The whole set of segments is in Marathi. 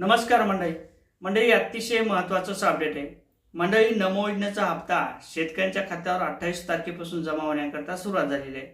नमस्कार मंडळी. मंडळी अतिशय महत्वाचं अपडेट आहे. मंडळी नमो योजनेचा हप्ता शेतकऱ्यांच्या खात्यावर अठ्ठावीस तारखेपासून जमा होण्याकरता सुरुवात झालेली आहे.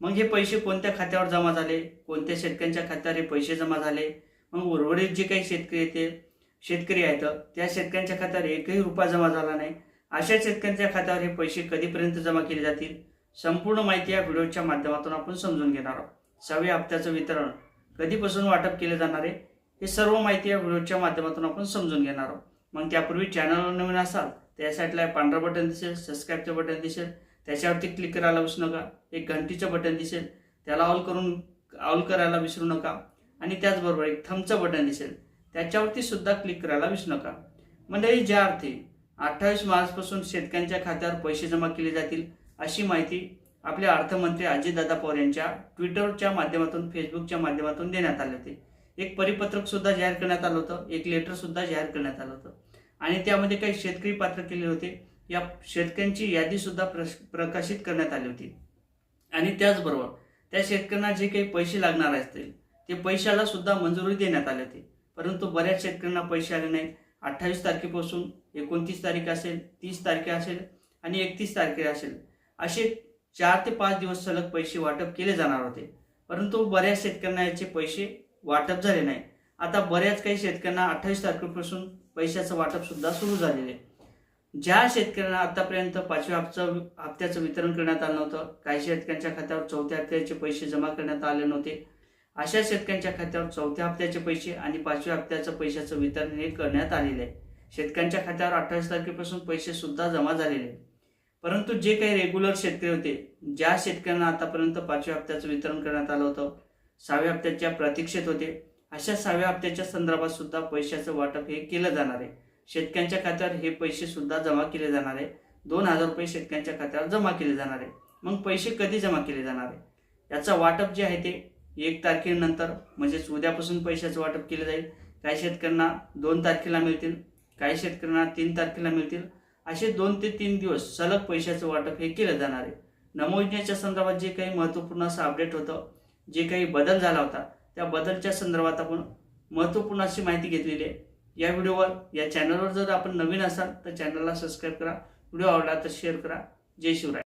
मग हे पैसे कोणत्या खात्यावर जमा झाले? कोणत्या शेतकऱ्यांच्या खात्यावर हे पैसे जमा झाले? मग उर्वरित जे काही शेतकरी येते शेतकरी आहेत त्या शेतकऱ्यांच्या खात्यावर एकही रुपया जमा झाला नाही. अशा शेतकऱ्यांच्या खात्यावर हे पैसे कधीपर्यंत जमा केले जातील? संपूर्ण माहिती या व्हिडिओच्या माध्यमातून आपण समजून घेणार आहोत. सहाव्या हप्त्याचं वितरण कधीपासून वाटप केले जाणार आहे? हे सर्व माहिती या व्हिडिओच्या माध्यमातून आपण समजून घेणार आहोत. मग त्यापूर्वी चॅनलवर नवीन असाल तर या साईडला पांढरं बटन दिसेल सबस्क्राईबचं बटन दिसेल. त्याच्यावरती क्लिक करायला विसरू नका. एक घंटीचं बटन दिसेल. त्याला ऑल करून ऑल करायला विसरू नका. आणि त्याचबरोबर एक थमचं बटन दिसेल. त्याच्यावरती सुद्धा क्लिक करायला विसरू नका. मंडळी ज्या अर्थी अठ्ठावीस मार्चपासून शेतकऱ्यांच्या खात्यावर पैसे जमा केले जातील अशी माहिती आपले अर्थमंत्री अजितदादा पवार यांच्या ट्विटरच्या माध्यमातून फेसबुकच्या माध्यमातून देण्यात आले होते. एक परिपत्रक सुद्धा जाहीर करण्यात आलं होतं एक लेटर सुद्धा जाहीर करण्यात आलं होतं. आणि त्यामध्ये काही शेतकरी पात्र केले होते या शेतकऱ्यांची यादी सुद्धा प्रश- प्रकाशित करण्यात आली होती. आणि त्याचबरोबर त्या शेतकऱ्यांना जे काही पैसे लागणार असतील ते पैशाला सुद्धा मंजुरी देण्यात आली होती. परंतु बऱ्याच शेतकऱ्यांना पैसे आले नाहीत. अठ्ठावीस तारखेपासून एकोणतीस तारीख असेल तीस तारखे असेल आणि एकतीस तारखे असेल असे चार ते पाच दिवस सलग पैसे वाटप केले जाणार होते. परंतु बऱ्याच शेतकऱ्यांना याचे पैसे वाटप झाले नाही. आता बऱ्याच काही शेतकऱ्यांना अठ्ठावीस तारखेपासून पैशाचं वाटप सुद्धा सुरू झालेलं आहे. ज्या शेतकऱ्यांना आतापर्यंत पाचव्या हप्त्याचं हप्त्याचं वितरण करण्यात आलं नव्हतं काही शेतकऱ्यांच्या खात्यावर चौथ्या हप्त्याचे पैसे जमा करण्यात आले नव्हते अशा शेतकऱ्यांच्या खात्यावर चौथ्या हप्त्याचे पैसे आणि पाचव्या हप्त्याचं पैशाचं वितरण हे करण्यात आलेलं आहे. शेतकऱ्यांच्या खात्यावर अठ्ठावीस तारखेपासून पैसे सुद्धा जमा झालेले आहे परंतु जे काही रेग्युलर शेतकरी होते ज्या शेतकऱ्यांना आतापर्यंत पाचव्या हप्त्याचं वितरण करण्यात आलं होतं सहाव्या हप्त्याच्या प्रतीक्षेत होते. अशा सहाव्या हप्त्याच्या संदर्भात सुद्धा पैशाचं वाटप हे केलं जाणार आहे. शेतकऱ्यांच्या खात्यावर हे पैसे सुद्धा जमा केले जाणार आहे. दोन हजार रुपये शेतकऱ्यांच्या खात्यावर जमा केले जाणार आहे. मग पैसे कधी जमा केले जाणार आहे? याचं वाटप जे आहे ते एक तारखेनंतर म्हणजेच उद्यापासून पैशाचं वाटप केलं जाईल. काही शेतकऱ्यांना दोन तारखेला मिळतील काही शेतकऱ्यांना तीन तारखेला मिळतील. असे दोन ते तीन दिवस सलग पैशाचं वाटप हे केलं जाणार आहे. नमो योजनेच्या संदर्भात जे काही महत्त्वपूर्ण असं अपडेट होतं जे काही बदल झाला होता त्या बदलच्या संदर्भात आपण महत्त्वपूर्ण अशी माहिती घेतलेली आहे. या व्हिडिओवर या चॅनलवर जर आपण नवीन असाल तर चॅनलला सबस्क्राईब करा. व्हिडिओ आवडला तर शेअर करा. जय शिवराय.